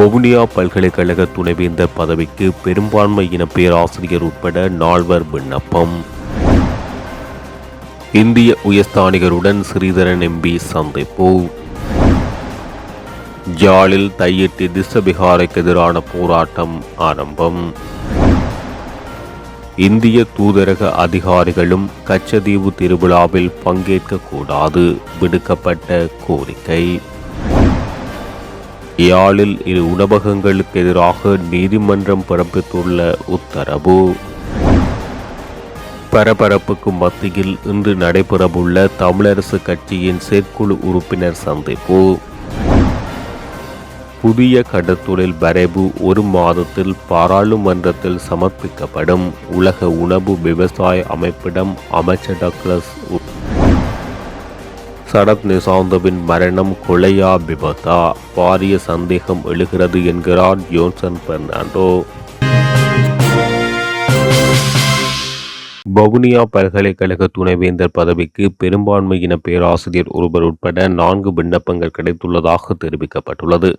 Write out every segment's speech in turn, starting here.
வவுனியா பல்கலைக்கழக துணைவேந்தர் பதவிக்கு பெரும்பான்மை இன பேராசிரியர் உட்பட நால்வர் விண்ணப்பம். இந்திய உயர்ஸ்தானிகருடன் ஸ்ரீதரன் எம்பி சந்திப்பு. ஜாலில் தையிட்டு திசபிகாரைக்கு எதிரான போராட்டம் ஆரம்பம். இந்திய தூதரக அதிகாரிகளும் கச்சதீவு திருவிழாவில் பங்கேற்கக்கூடாது விடுக்கப்பட்ட கோரிக்கை. யாழில் இரு உணவகங்களுக்கு எதிராக நீதிமன்றம் பிறப்பித்துள்ள உத்தரவு. பரபரப்புக்கு மத்தியில் இன்று நடைபெறவுள்ள தமிழரசு கட்சியின் செயற்குழு உறுப்பினர் சந்திப்பு. புதிய கடத்தொழில் வரைவு ஒரு மாதத்தில் பாராளுமன்றத்தில் சமர்ப்பிக்கப்படும். உலக உணவு விவசாய அமைப்பிடம் அமைச்சர் டக்ளஸ் உ- சரத் நிசாந்தவின் மரணம் கொலையா விபத்தா பாரிய சந்தேகம் எழுகிறது என்கிறார் ஜோன்சன் பெர்னாண்டோ. வவுனியா பல்கலைக்கழக துணைவேந்தர் பதவிக்கு பெரும்பான்மையின பேராசிரியர் ஒருவர் உட்பட நான்கு விண்ணப்பங்கள் கிடைத்துள்ளதாக தெரிவிக்கப்பட்டுள்ளது.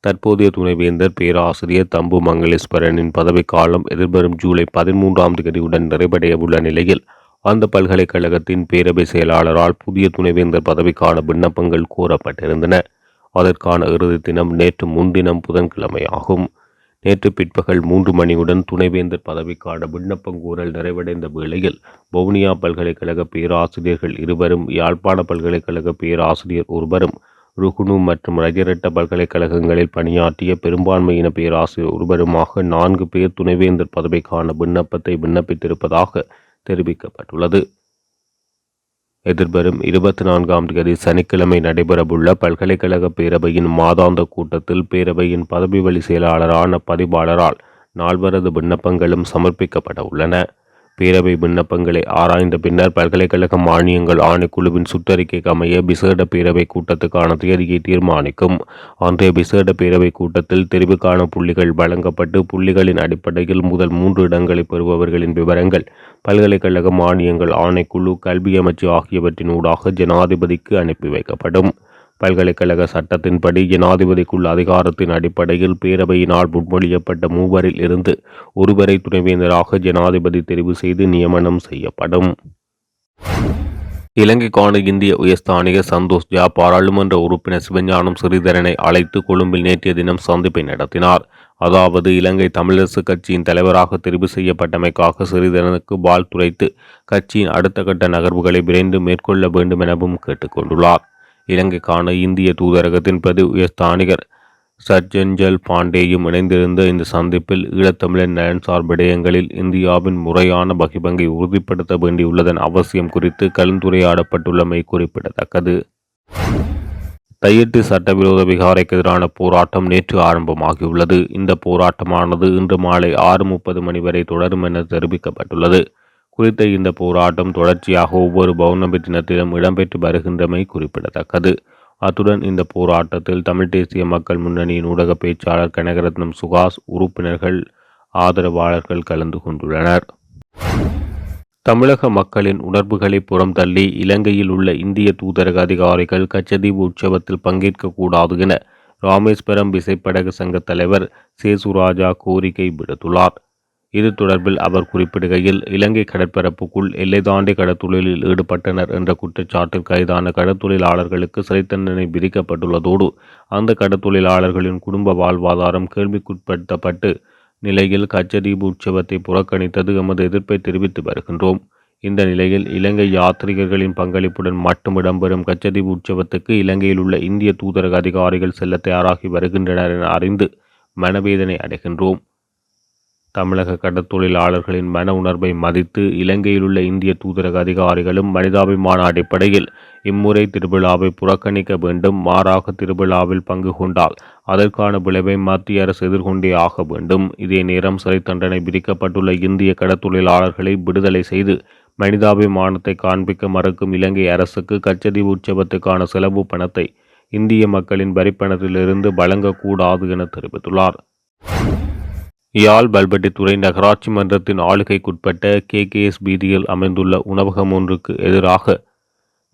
தற்போதைய துணைவேந்தர் பேராசிரியர் தம்பு மங்களேஸ்வரனின் பதவிக்காலம் எதிர்வரும் ஜூலை பதிமூன்றாம் தேதியுடன் நிறைவடையவுள்ள நிலையில் அந்த பல்கலைக்கழகத்தின் பேரவை செயலாளரால் புதிய துணைவேந்தர் பதவிக்கான விண்ணப்பங்கள் கோரப்பட்டிருந்தன அதற்கான இறுதி தினம் நேற்று முன்தினம் புதன்கிழமையாகும். நேற்று பிற்பகல் மூன்று மணியுடன் துணைவேந்தர் பதவிக்கான விண்ணப்பங்கூறல் நிறைவடைந்த வேளையில் வவுனியா பல்கலைக்கழக பேராசிரியர்கள் இருவரும் யாழ்ப்பாண பல்கலைக்கழக பேராசிரியர் ஒருவரும் ருகுணு மற்றும் ரஜரட்ட பல்கலைக்கழகங்களில் பணியாற்றிய பெரும்பான்மையின பேராசிரியர் ஒருவருமாக நான்கு பேர் துணைவேந்தர் பதவிக்கான விண்ணப்பத்தை விண்ணப்பித்திருப்பதாக தெரிவிக்கப்பட்டுள்ளது. எதிர்வரும் இருபத்தி நான்காம் தேதி சனிக்கிழமை நடைபெறவுள்ள பல்கலைக்கழக பேரவையின் மாதாந்த கூட்டத்தில் பேரவையின் பதவி வழி செயலாளரான பதிவாளரால் நால்வரது விண்ணப்பங்களும் சமர்ப்பிக்கப்பட உள்ளன. பேரவை விண்ணப்பங்களை ஆராய்ந்த பின்னர் பல்கலைக்கழக மானியங்கள் ஆணைக்குழுவின் சுற்றறிக்கைக்கு அமைய விசேட பேரவை கூட்டத்துக்கான தேதியை தீர்மானிக்கும். அன்றைய விசேட பேரவை கூட்டத்தில் தெரிவுக்கான புள்ளிகள் வழங்கப்பட்டு புள்ளிகளின் அடிப்படையில் முதல் மூன்று இடங்களை பெறுபவர்களின் விவரங்கள் பல்கலைக்கழக மானியங்கள் ஆணைக்குழு கல்வி அமைச்சு ஆகியவற்றின் ஊடாக ஜனாதிபதிக்கு அனுப்பி வைக்கப்படும். பல்கலைக்கழக சட்டத்தின்படி ஜனாதிபதிக்குள்ள அதிகாரத்தின் அடிப்படையில் பேரவையினால் முன்மொழியப்பட்ட மூவரில் இருந்து ஒருவரை துணைவேந்தராக ஜனாதிபதி தெரிவு செய்து நியமனம் செய்யப்படும். இலங்கைக்கான இந்திய உயர்ஸ்தானிகர் சந்தோஷ் ஜா பாராளுமன்ற உறுப்பினர் சிவஞானம் ஸ்ரீதரனை அழைத்து கொழும்பில் நேற்றைய தினம் சந்திப்பை நடத்தினார். அதாவது இலங்கை தமிழரசு கட்சியின் தலைவராக தெரிவு செய்யப்பட்டமைக்காக ஸ்ரீதரனுக்கு வாழ்த்துரைத்து கட்சியின் அடுத்த கட்ட நகர்வுகளை விரைந்து மேற்கொள்ள வேண்டும் எனவும் கேட்டுக்கொண்டுள்ளார். இலங்கைக்கான இந்திய தூதரகத்தின் பிரதி ஸ்தானிகர் சர்ஜன்ஜல் பாண்டேயும் இணைந்திருந்த இந்த சந்திப்பில் ஈழத்தமிழர் நலன் சார் விடயங்களில் இந்தியாவின் முறையான பகிபங்கை உறுதிப்படுத்த வேண்டியுள்ளதன் அவசியம் குறித்து கலந்துரையாடப்பட்டுள்ளமை குறிப்பிடத்தக்கது. தையிட்டு சட்டவிரோத விகாரைக்கு எதிரான போராட்டம் நேற்று ஆரம்பமாகியுள்ளது. இந்த போராட்டமானது இன்று மாலை ஆறு முப்பது மணி வரை தொடரும் என தெரிவிக்கப்பட்டுள்ளது. குறித்த இந்த போராட்டம் தொடர்ச்சியாக ஒவ்வொரு பௌர்ணமி தினத்திலும் இடம்பெற்று வருகின்றமை குறிப்பிடத்தக்கது. அத்துடன் இந்த போராட்டத்தில் தமிழ் தேசிய மக்கள் முன்னணியின் ஊடக பேச்சாளர் கனகரத்னம் சுகாஸ் உறுப்பினர்கள் ஆதரவாளர்கள் கலந்து கொண்டுள்ளனர். தமிழக மக்களின் உணர்வுகளை புறம் தள்ளி இலங்கையில் உள்ள இந்திய தூதரக அதிகாரிகள் கச்சதீவு உற்சவத்தில் பங்கேற்கக்கூடாது என ராமேஸ்வரம் விசைப்படகு சங்க தலைவர் சேசுராஜா கோரிக்கை விடுத்துள்ளார். இது தொடர்பில் அவர் குறிப்பிடுகையில் இலங்கை கடற்பரப்புக்குள் எல்லை தாண்டி கடத்தொழிலில் ஈடுபட்டனர் என்ற குற்றச்சாட்டில் கைதான கடத்தொழிலாளர்களுக்கு சிறை தண்டனை விதிக்கப்பட்டுள்ளதோடு அந்த கடற்தொழிலாளர்களின் குடும்ப வாழ்வாதாரம் கேள்விக்குட்படுத்தப்பட்டு நிலையில் கச்சதீபு உற்சவத்தை புறக்கணித்தது எமது எதிர்ப்பை தெரிவித்து வருகின்றோம். இந்த நிலையில் இலங்கை யாத்ரீகர்களின் பங்களிப்புடன் மட்டும் இடம்பெறும் கச்சதீபு உற்சவத்துக்கு இலங்கையில் உள்ள இந்திய தூதரக அதிகாரிகள் செல்ல தயாராகி வருகின்றனர் என அறிந்து மனவேதனை அடைகின்றோம். தமிழக கடற்தொழிலாளர்களின் மன உணர்வை மதித்து இலங்கையில் உள்ள இந்திய தூதரக அதிகாரிகளும் மனிதாபிமான அடிப்படையில் இம்முறை திருவிழாவை புறக்கணிக்க வேண்டும் மாறாக திருவிழாவில் பங்கு கொண்டால் அதற்கான விளைவை மத்திய அரசு எதிர்கொண்டே ஆக வேண்டும். இதே நேரம் சிறை தண்டனை விதிக்கப்பட்டுள்ள இந்திய கடற்தொழிலாளர்களை விடுதலை செய்து மனிதாபிமானத்தை காண்பிக்க மறுக்கும் இலங்கை அரசுக்கு கச்சதி உற்சவத்துக்கான செலவு பணத்தை இந்திய மக்களின் வரிப்பணத்திலிருந்து வழங்கக்கூடாது என தெரிவித்துள்ளார். யாழ் பல்பட்டித்துறை நகராட்சி மன்றத்தின் ஆளுகைக்குட்பட்ட கே. கே. எஸ். அமைந்துள்ள உணவகம் ஒன்றுக்கு எதிராக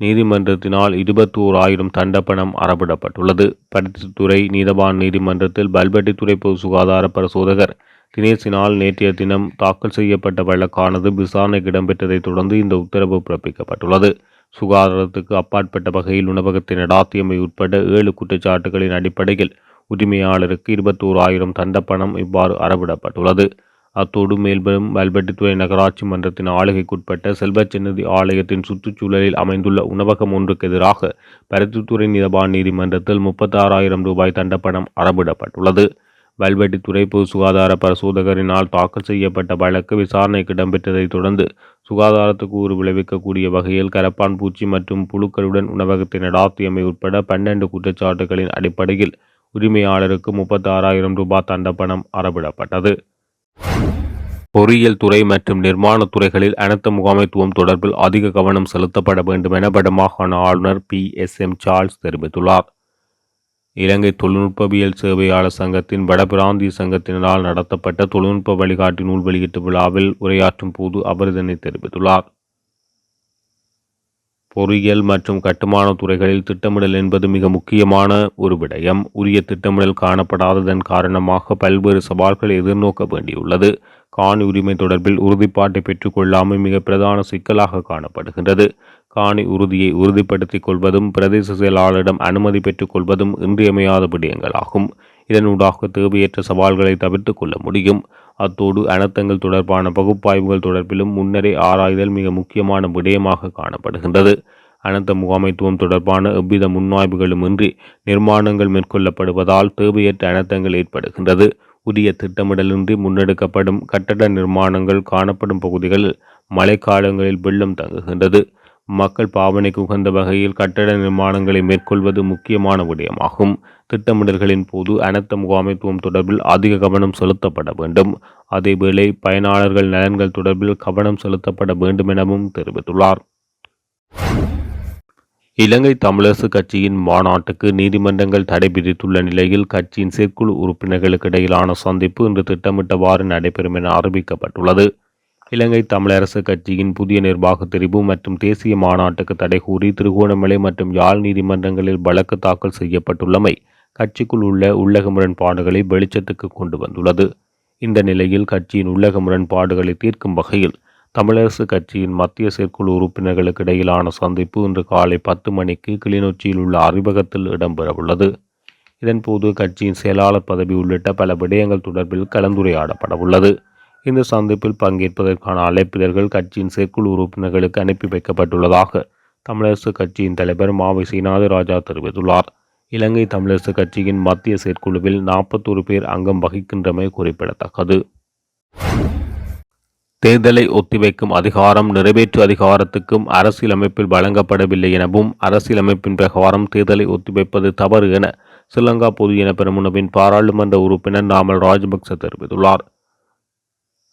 நீதிமன்றத்தினால் இருபத்தோர் ஆயிரம் தண்டப்பணம் அறவிடப்பட்டுள்ளது. பருத்தித்துறை நீதவான் நீதிமன்றத்தில் பல்பட்டித்துறை பொது சுகாதார பரிசோதகர் தினேசினால் நேற்றைய தினம் தாக்கல் செய்யப்பட்ட வழக்கானது விசாரணைக்கு இடம்பெற்றதைத் தொடர்ந்து இந்த உத்தரவு பிறப்பிக்கப்பட்டுள்ளது. சுகாதாரத்துக்கு அப்பாற்பட்ட வகையில் உணவகத்தை நடாத்தியமை உட்பட ஏழு குற்றச்சாட்டுகளின் அடிப்படையில் உரிமையாளருக்கு இருபத்தோரு ஆயிரம் தண்டப்பணம் இவ்வாறு அறவிடப்பட்டுள்ளது. அத்தோடு மேல்பெரும் வல்பட்டித்துறை நகராட்சி மன்றத்தின் ஆளுகைக்குட்பட்ட செல்வச்சன்னதி ஆலயத்தின் சுற்றுச்சூழலில் அமைந்துள்ள உணவகம் ஒன்றுக்கு எதிராக பருத்தித்துறை நீதவான் நீதிமன்றத்தில் முப்பத்தாறாயிரம் ரூபாய் தண்டப்பணம் அறவிடப்பட்டுள்ளது. வல்வெட்டித்துறை பொது சுகாதார பரிசோதகரினால் தாக்கல் செய்யப்பட்ட வழக்கு விசாரணைக்கு இடம்பெற்றதைத் தொடர்ந்து சுகாதாரத்துக்கு ஊறு விளைவிக்கக்கூடிய வகையில் கரப்பான் பூச்சி மற்றும் புழுக்களுடன் உணவகத்தை நடாத்தியமை உட்பட பன்னெண்டு குற்றச்சாட்டுகளின் அடிப்படையில் உரிமையாளருக்கு முப்பத்தாறாயிரம் ரூபாய் தண்டப்பணம் அறவிடப்பட்டது. பொறியியல் துறை மற்றும் நிர்மாண துறைகளில் அனைத்து முகாமைத்துவம் தொடர்பில் அதிக கவனம் செலுத்தப்பட வேண்டும் என வடமாகாண ஆளுநர் பி. எஸ். எம். சார்ல்ஸ் தெரிவித்துள்ளார். இலங்கை தொழில்நுட்பவியல் சேவையாளர் சங்கத்தின் வடபிராந்திய சங்கத்தினரால் நடத்தப்பட்ட தொழில்நுட்ப வழிகாட்டி நூல் வெளியீட்டு விழாவில் உரையாற்றும் போது அவர் இதனை தெரிவித்துள்ளார். பொறியியல் மற்றும் கட்டுமான துறைகளில் திட்டமிடல் என்பது மிக முக்கியமான ஒரு விடயம். உரிய திட்டமிடல் காணப்படாததன் காரணமாக பல்வேறு சவால்கள் எதிர்நோக்க வேண்டியுள்ளது. காணி உரிமை தொடர்பில் உறுதிப்பாட்டை பெற்றுக்கொள்ளாமல் மிக பிரதான சிக்கலாக காணப்படுகின்றது. காணி உறுதியை உறுதிப்படுத்திக் கொள்வதும் பிரதேச செயலாளரிடம் அனுமதி பெற்றுக்கொள்வதும் இன்றியமையாத விடயங்களாகும். இதனூடாக தேவையற்ற சவால்களை தவிர்த்து கொள்ள முடியும். அத்தோடு அனர்த்தங்கள் தொடர்பான பகுப்பாய்வுகள் தொடர்பிலும் முன்னரே ஆராய்தல் மிக முக்கியமான விடயமாக காணப்படுகின்றது. அனர்த்த முகாமைத்துவம் தொடர்பான எவ்வித முன்னாய்வுகளுமின்றி நிர்மாணங்கள் மேற்கொள்ளப்படுவதால் தேவையற்ற அனர்த்தங்கள் ஏற்படுகின்றது. உரிய திட்டமிடலின்றி முன்னெடுக்கப்படும் கட்டட நிர்மாணங்கள் காணப்படும் பகுதிகளில் மழைக்காலங்களில் வெள்ளம் தங்குகின்றது. மக்கள் பாவனைக்கு உகந்த வகையில் கட்டட நிர்மாணங்களை மேற்கொள்வது முக்கியமான விடயமாகும். திட்டமிடல்களின் போது அனைத்த முகாமைத்துவம் தொடர்பில் அதிக கவனம் செலுத்தப்பட வேண்டும். அதேவேளை பயனாளர்கள் நலன்கள் தொடர்பில் கவனம் செலுத்தப்பட வேண்டும் எனவும் தெரிவித்துள்ளார். இலங்கை தமிழரசு கட்சியின் மாநாட்டுக்கு நீதிமன்றங்கள் தடை விதித்துள்ள நிலையில் கட்சியின் செயற்குழு உறுப்பினர்களுக்கு இடையிலான சந்திப்பு இன்று திட்டமிட்டவாறு நடைபெறும் என அறிவிக்கப்பட்டுள்ளது. இலங்கை தமிழரசு கட்சியின் புதிய நிர்வாக தெரிவு மற்றும் தேசிய மாநாட்டுக்கு தடை கூறி திருகோணமலை மற்றும் யாழ் நீதிமன்றங்களில் வழக்கு தாக்கல் செய்யப்பட்டுள்ளமை கட்சிக்குள் உள்ள உள்ளக முரண்பாடுகளை வெளிச்சத்துக்கு கொண்டு வந்துள்ளது. இந்த நிலையில் கட்சியின் உள்ளக முரண்பாடுகளை தீர்க்கும் வகையில் தமிழரசு கட்சியின் மத்திய செயற்குழு உறுப்பினர்களுக்கு இடையிலான சந்திப்பு இன்று காலை பத்து மணிக்கு கிளிநொச்சியில் உள்ள அறிவகத்தில் இடம்பெறவுள்ளது. இதன்போது கட்சியின் செயலாளர் பதவி உள்ளிட்ட பல விடயங்கள் தொடர்பில் கலந்துரையாடப்படவுள்ளது. இந்த சந்திப்பில் பங்கேற்பதற்கான அழைப்பிதழ்கள் கட்சியின் செயற்குழு உறுப்பினர்களுக்கு அனுப்பி வைக்கப்பட்டுள்ளதாக தமிழரசு கட்சியின் தலைவர் மாவை சீனாதராஜா தெரிவித்துள்ளார். இலங்கை தமிழரசு கட்சியின் மத்திய செயற்குழுவில் நாற்பத்தோரு பேர் அங்கம் வகிக்கின்றமை குறிப்பிடத்தக்கது. தேர்தலை ஒத்திவைக்கும் அதிகாரம் நிறைவேற்று அதிகாரத்துக்கும் அரசியலமைப்பில் வழங்கப்படவில்லை எனவும் அரசியலமைப்பின் பிரகாரம் தேர்தலை ஒத்திவைப்பது தவறு என ஸ்ரீலங்கா பொது இன பெருமுனவின் பாராளுமன்ற உறுப்பினர் நாமல் ராஜபக்ச தெரிவித்துள்ளார்.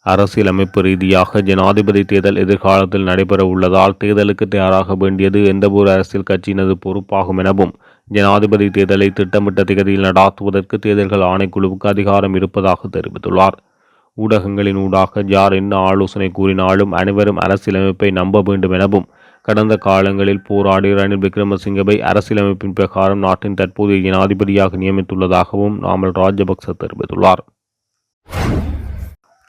அரசியலமைப்பு ரீதியாக ஜனாதிபதி தேர்தல் எதிர்காலத்தில் நடைபெற உள்ளதால் தேர்தலுக்கு தயாராக வேண்டியது எந்தவொரு அரசியல் கட்சியினது பொறுப்பாகும் எனவும் ஜனாதிபதி தேர்தலை திட்டமிட்ட திகதியில் நடாத்துவதற்கு தேர்தல்கள் ஆணைக்குழுவுக்கு அதிகாரம் இருப்பதாக தெரிவித்துள்ளார். ஊடகங்களின் ஊடாக யார் என்ன ஆலோசனை கூறினாலும் அனைவரும் அரசியலமைப்பை நம்ப வேண்டும் எனவும் கடந்த காலங்களில் போராடி ரணில் விக்ரமசிங்கவை அரசியலமைப்பின் பிரகாரம் நாட்டின் தற்போதைய ஜனாதிபதியாக நியமித்துள்ளதாகவும் நாமல் ராஜபக்ச தெரிவித்துள்ளார்.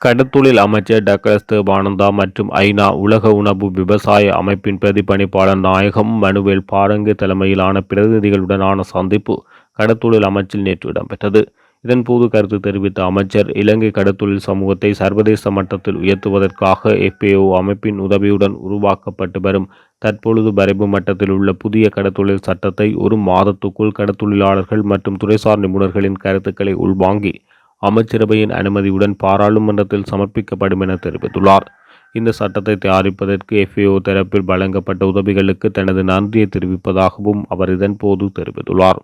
கடத்தொழில் அமைச்சர் டக்ளஸ் தேவானந்தா மற்றும் ஐநா உலக உணவு விவசாய அமைப்பின் பிரதிபணிப்பாளர் நாயகம் மனுவேல் பாரங்கு தலைமையிலான பிரதிநிதிகளுடனான சந்திப்பு கடத்தொழில் அமைச்சில் நேற்று இடம்பெற்றது. இதன்போது கருத்து தெரிவித்த அமைச்சர் இலங்கை கடத்தொழில் சமூகத்தை சர்வதேச மட்டத்தில் உயர்த்துவதற்காக எஃப்ஏஓ அமைப்பின் உதவியுடன் உருவாக்கப்பட்டு வரும் தற்பொழுது வரைவு மட்டத்தில் உள்ள புதிய கடத்தொழில் சட்டத்தை ஒரு மாதத்துக்குள் கடத்தொழிலாளர்கள் மற்றும் துறைசார் நிபுணர்களின் கருத்துக்களை உள்வாங்கி அமைச்சரவையின் அனுமதியுடன் பாராளுமன்றத்தில் சமர்ப்பிக்கப்படும் என தெரிவித்துள்ளார். இந்த சட்டத்தை தயாரிப்பதற்கு எஃப்ஏஓ தரப்பில் வழங்கப்பட்ட உதவிகளுக்கு தனது நன்றியை தெரிவிப்பதாகவும் அவர் இதன்போது தெரிவித்துள்ளார்.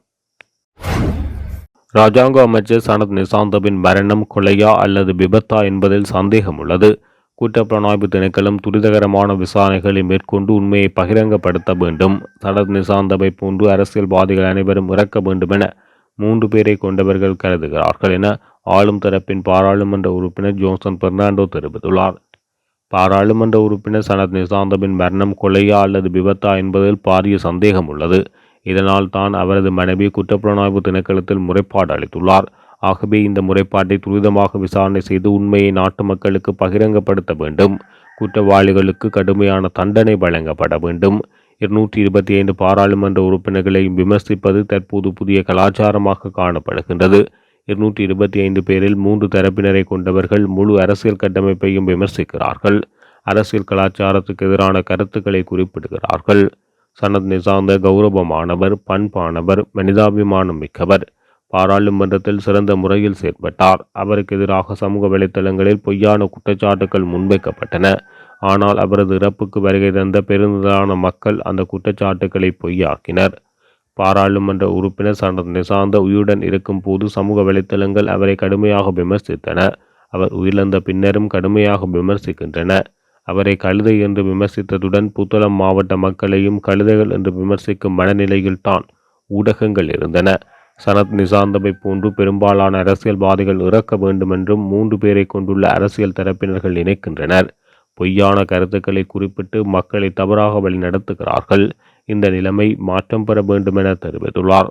ராஜாங்க அமைச்சர் சனத் நிசாந்தவின் மரணம் கொலையா அல்லது விபத்தா என்பதில் சந்தேகம் உள்ளது குற்றப்புலனாய்வு திணைக்களம் துரிதகரமான விசாரணைகளை மேற்கொண்டு உண்மையை பகிரங்கப்படுத்த வேண்டும். சனத் நிசாந்தவை போன்று அரசியல்வாதிகள் அனைவரும் இறக்க வேண்டும் என மூன்று பேரை கொண்டவர்கள் கருதுகிறார்கள் என ஆளும் தரப்பின் பாராளுமன்ற உறுப்பினர் ஜோன்சன் பெர்னாண்டோ தெரிவித்துள்ளார். பாராளுமன்ற உறுப்பினர் சனத் நிசாந்தபின் மரணம் கொலையா அல்லது விபத்தா என்பதில் பாரிய சந்தேகம் உள்ளது. இதனால் தான் அவரது மனைவி குற்றப்புலனாய்வு திணைக்களத்தில் முறைப்பாடு அளித்துள்ளார். ஆகவே இந்த முறைப்பாட்டை துரிதமாக விசாரணை செய்து உண்மையை நாட்டு மக்களுக்கு பகிரங்கப்படுத்த வேண்டும். குற்றவாளிகளுக்கு கடுமையான தண்டனை வழங்கப்பட வேண்டும். இருநூற்றி இருபத்தி ஐந்து பாராளுமன்ற உறுப்பினர்களையும் விமர்சிப்பது தற்போது புதிய கலாச்சாரமாக காணப்படுகின்றது. இருநூற்றி இருபத்தி ஐந்து பேரில் மூன்று தரப்பினரை கொண்டவர்கள் முழு அரசியல் கட்டமைப்பையும் விமர்சிக்கிறார்கள். அரசியல் கலாச்சாரத்துக்கு எதிரான கருத்துக்களை குறிப்பிடுகிறார்கள். சனத் நிசாந்த கௌரவமானவர் பண்பானவர் மனிதாபிமானம் மிக்கவர். பாராளுமன்றத்தில் சிறந்த முறையில் செயற்பட்டார். அவருக்கு எதிராக சமூக வலைத்தளங்களில் பொய்யான குற்றச்சாட்டுகள் முன்வைக்கப்பட்டன. ஆனால் அவரது இறப்புக்கு வருகை தந்த பெருந்திரளான மக்கள் அந்த குற்றச்சாட்டுகளை பொய்யாக்கினர். பாராளுமன்ற உறுப்பினர் சனத் நிசாந்த உயிருடன் இருக்கும் போது சமூக வலைத்தளங்கள் அவரை கடுமையாக விமர்சித்தன. அவர் உயிரிழந்த பின்னரும் கடுமையாக விமர்சிக்கின்றன. அவரை கழுதை என்று விமர்சித்ததுடன் புத்தளம் மாவட்ட மக்களையும் கழுதைகள் என்று விமர்சிக்கும் மனநிலையில் தான் ஊடகங்கள் இருந்தன. சனத் நிசாந்தமை போன்று பெரும்பாலான அரசியல்வாதிகள் இறக்க வேண்டுமென்றும் மூன்று பேரை கொண்டுள்ள அரசியல் தரப்பினர்கள் நினைக்கின்றனர். பொய்யான கருத்துக்களை குறிப்பிட்டு மக்களை தவறாக வழி நடத்துகிறார்கள் இந்த நிலைமை மாற்றம் பெற வேண்டுமென தெரிவித்துள்ளார்.